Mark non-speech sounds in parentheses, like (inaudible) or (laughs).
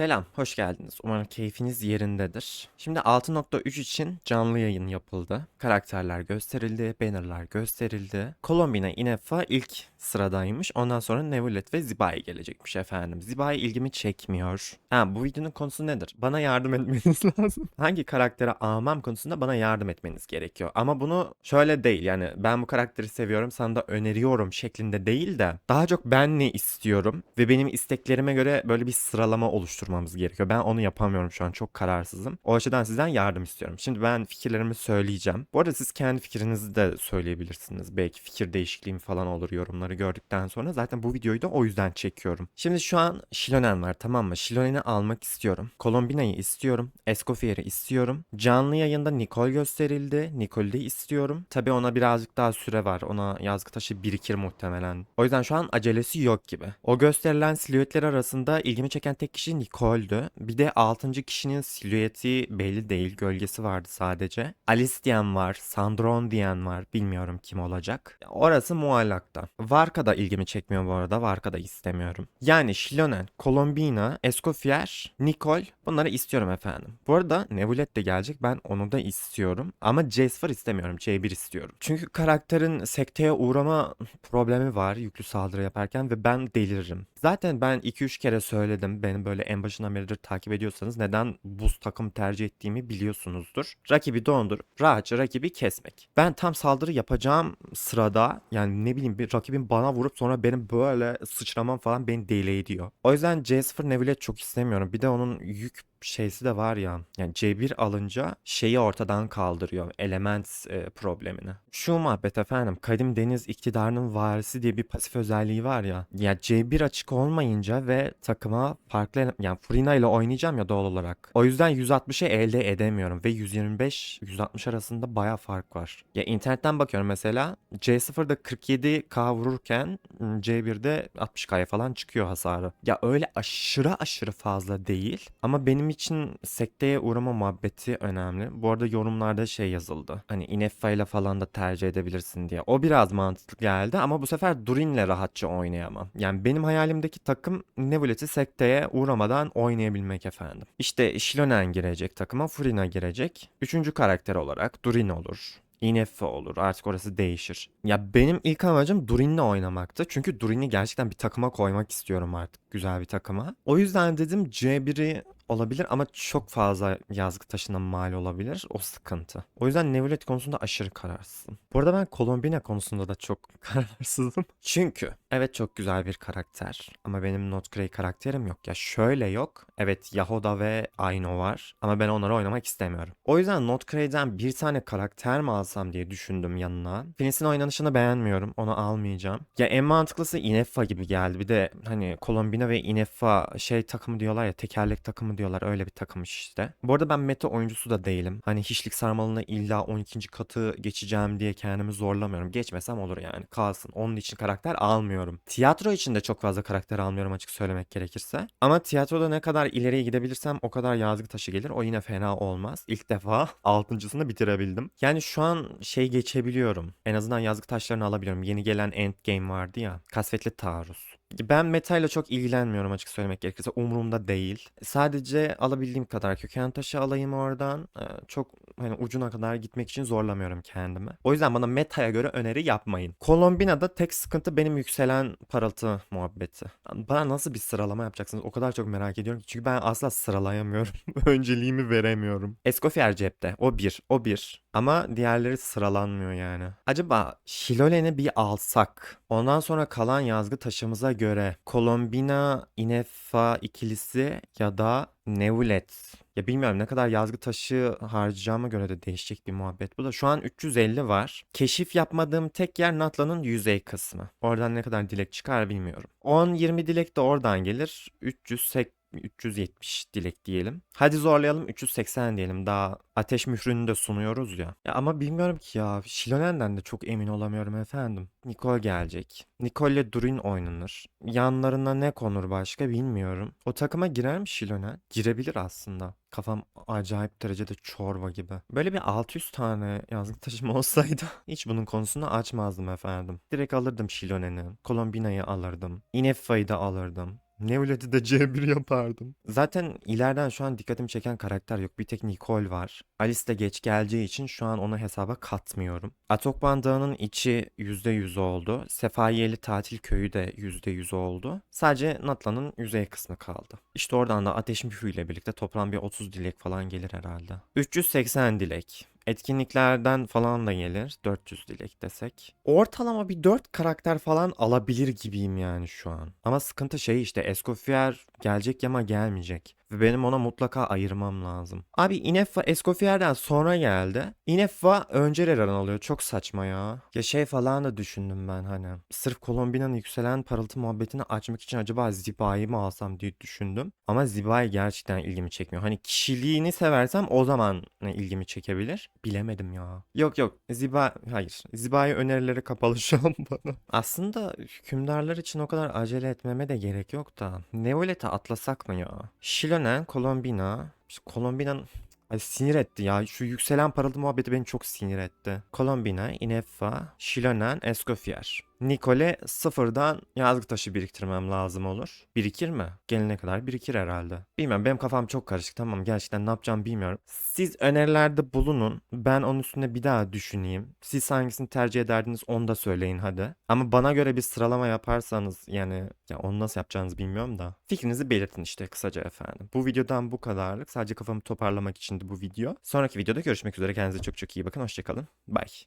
Selam, hoş geldiniz. Umarım keyfiniz yerindedir. Şimdi 6.3 için canlı yayın yapıldı. Karakterler gösterildi, bannerlar gösterildi. Colombina Inefa ilk sıradaymış. Ondan sonra Nevulet ve Zibai gelecekmiş efendim. Zibai ilgimi çekmiyor. Ha bu videonun konusu nedir? Bana yardım etmeniz (laughs) lazım. Hangi karaktere almam konusunda bana yardım etmeniz gerekiyor. Ama bunu şöyle değil yani ben bu karakteri seviyorum sana da öneriyorum şeklinde değil de daha çok ben ne istiyorum ve benim isteklerime göre böyle bir sıralama oluşturmamız gerekiyor. Ben onu yapamıyorum şu an çok kararsızım. O açıdan sizden yardım istiyorum. Şimdi ben fikirlerimi söyleyeceğim. Bu arada siz kendi fikrinizi de söyleyebilirsiniz. Belki fikir değişikliğim falan olur yorumları gördükten sonra. Zaten bu videoyu da o yüzden çekiyorum. Şimdi şu an Shilonen var tamam mı? Shilonen'i almak istiyorum. Colombina'yı istiyorum. Escoffier'i istiyorum. Canlı yayında Nicole gösterildi. Nicole'de istiyorum. Tabii ona birazcık daha süre var. Ona yazgı taşı birikir muhtemelen. O yüzden şu an acelesi yok gibi. O gösterilen silüetler arasında ilgimi çeken tek kişi Nicole'dü. Bir de 6. kişinin silüeti belli değil. Gölgesi vardı sadece. Alice diyen var. Sandron diyen var. Bilmiyorum kim olacak. Orası muallakta. Varka da ilgimi çekmiyor bu arada. Varka da istemiyorum. Yani Shilonen, Colombina, Escoffier, Nicole bunları istiyorum efendim. Bu arada Nevulet de gelecek. Ben onu da istiyorum. Ama Jasper istemiyorum. C1 istiyorum. Çünkü karakterin sekteye uğrama problemi var yüklü saldırı yaparken ve ben deliririm. Zaten ben 2-3 kere söyledim. Beni böyle en başından beridir takip ediyorsanız neden buz takım tercih ettiğimi biliyorsunuzdur. Rakibi dondurup rahatça rakibi kesmek. Ben tam saldırı yapacağım sırada yani ne bileyim bir rakibin bana vurup sonra benim böyle sıçramam falan beni deli ediyor. O yüzden C0 Nevilet çok istemiyorum. Bir de onun yük şeysi de var ya. Yani C1 alınca şeyi ortadan kaldırıyor. Element e, problemini. Şu muhabbet efendim. Kadim deniz iktidarının varisi diye bir pasif özelliği var ya. Ya C1 açık olmayınca ve takıma farklı yani Furina ile oynayacağım ya doğal olarak. O yüzden 160'ı elde edemiyorum ve 125 160 arasında baya fark var. Ya internetten bakıyorum mesela C0'da 47k vururken C1'de 60k'ya falan çıkıyor hasarı. Ya öyle aşırı aşırı fazla değil ama benim için sekteye uğrama muhabbeti önemli. Bu arada yorumlarda şey yazıldı. Hani Ineffa ile falan da tercih edebilirsin diye. O biraz mantıklı geldi ama bu sefer Durin'le rahatça oynayamam. Yani benim hayalimdeki takım Nebulet'i sekteye uğramadan oynayabilmek efendim. İşte Shilonen girecek takıma, Furina girecek. Üçüncü karakter olarak Durin olur. Ineffe olur. Artık orası değişir. Ya benim ilk amacım Durin'le oynamaktı. Çünkü Durin'i gerçekten bir takıma koymak istiyorum artık. Güzel bir takıma. O yüzden dedim C1'i olabilir ama çok fazla yazgı taşına mal olabilir. O sıkıntı. O yüzden Nevulet konusunda aşırı kararsızım. Bu arada ben Colombina konusunda da çok (laughs) kararsızım. Çünkü evet çok güzel bir karakter ama benim Not Grey karakterim yok. Ya şöyle yok. Evet Yahoda ve Aino var ama ben onları oynamak istemiyorum. O yüzden Not Grey'den bir tane karakter mi alsam diye düşündüm yanına. Finis'in oynanışını beğenmiyorum. Onu almayacağım. Ya en mantıklısı Ineffa gibi geldi. Bir de hani Colombina ve Ineffa şey takımı diyorlar ya tekerlek takımı diyorlar öyle bir takım işte. Bu arada ben meta oyuncusu da değilim. Hani hiçlik sarmalına illa 12. katı geçeceğim diye kendimi zorlamıyorum. Geçmesem olur yani kalsın. Onun için karakter almıyorum. Tiyatro için de çok fazla karakter almıyorum açık söylemek gerekirse. Ama tiyatroda ne kadar ileriye gidebilirsem o kadar yazgı taşı gelir. O yine fena olmaz. İlk defa (laughs) altıncısını bitirebildim. Yani şu an şey geçebiliyorum. En azından yazgı taşlarını alabiliyorum. Yeni gelen Endgame vardı ya. Kasvetli taarruz. Ben metayla çok ilgilenmiyorum açık söylemek gerekirse. Umurumda değil. Sadece alabildiğim kadar köken taşı alayım oradan. Ee, Çok hani ucuna kadar gitmek için zorlamıyorum kendimi. O yüzden bana metaya göre öneri yapmayın. Colombina'da tek sıkıntı benim yükselen parıltı muhabbeti. Bana nasıl bir sıralama yapacaksınız? O kadar çok merak ediyorum ki. Çünkü ben asla sıralayamıyorum. (laughs) Önceliğimi veremiyorum. Escoffier cepte. O bir. O bir. Ama diğerleri sıralanmıyor yani. Acaba Shilolen'i bir alsak. Ondan sonra kalan yazgı taşımıza göre Colombina, Ineffa ikilisi ya da Nevulet. Ya bilmiyorum ne kadar yazgı taşı harcayacağıma göre de değişecek bir muhabbet bu da. Şu an 350 var. Keşif yapmadığım tek yer Natla'nın yüzey kısmı. Oradan ne kadar dilek çıkar bilmiyorum. 10-20 dilek de oradan gelir. 380 370 dilek diyelim. Hadi zorlayalım 380 diyelim. Daha ateş mührünü de sunuyoruz ya. Ya ama bilmiyorum ki ya. Shilonen'den de çok emin olamıyorum efendim. Nicole gelecek. Nicole ile Durin oynanır. Yanlarına ne konur başka bilmiyorum. O takıma girer mi Shilonen? Girebilir aslında. Kafam acayip derecede çorba gibi. Böyle bir 600 tane yazgı taşım (laughs) olsaydı hiç bunun konusunu açmazdım efendim. Direkt alırdım Shilonen'i. Colombina'yı alırdım. Ineffa'yı da alırdım. Nevlet'i de C1 yapardım. Zaten ileriden şu an dikkatimi çeken karakter yok. Bir tek Nicole var. Alice de geç geleceği için şu an onu hesaba katmıyorum. Atokban Dağı'nın içi %100 oldu. Sefayeli Tatil Köyü de %100 oldu. Sadece Natla'nın yüzey kısmı kaldı. İşte oradan da Ateş Mührü ile birlikte toplam bir 30 dilek falan gelir herhalde. 380 dilek. Etkinliklerden falan da gelir. 400 dilek desek. Ortalama bir 4 karakter falan alabilir gibiyim yani şu an. Ama sıkıntı şey işte Escoffier gelecek ama gelmeyecek. Ve benim ona mutlaka ayırmam lazım. Abi Ineffa Escoffier'den sonra geldi. Ineffa önce Reran alıyor. Çok saçma ya. Ya şey falan da düşündüm ben hani. Sırf Colombina'nın yükselen parıltı muhabbetini açmak için acaba Ziba'yı mı alsam diye düşündüm. Ama Ziba'yı gerçekten ilgimi çekmiyor. Hani kişiliğini seversem o zaman ilgimi çekebilir. Bilemedim ya. Yok yok Ziba hayır. Ziba'yı önerileri kapalı şu an (laughs) bana. Aslında hükümdarlar için o kadar acele etmeme de gerek yok da. Neolet'e atlasak mı ya? Shilonen, Colombina. İşte Colombina'nın Ay sinir etti ya. Şu yükselen parıltı muhabbeti beni çok sinir etti. Colombina, Ineffa, Shilonen, Escoffier. Nikole sıfırdan yazgı taşı biriktirmem lazım olur. Birikir mi? Gelene kadar birikir herhalde. Bilmiyorum benim kafam çok karışık tamam gerçekten ne yapacağımı bilmiyorum. Siz önerilerde bulunun. Ben onun üstüne bir daha düşüneyim. Siz hangisini tercih ederdiniz onu da söyleyin hadi. Ama bana göre bir sıralama yaparsanız yani ya onu nasıl yapacağınızı bilmiyorum da. Fikrinizi belirtin işte kısaca efendim. Bu videodan bu kadarlık. Sadece kafamı toparlamak içindi bu video. Sonraki videoda görüşmek üzere. Kendinize çok çok iyi bakın. Hoşçakalın. Bye.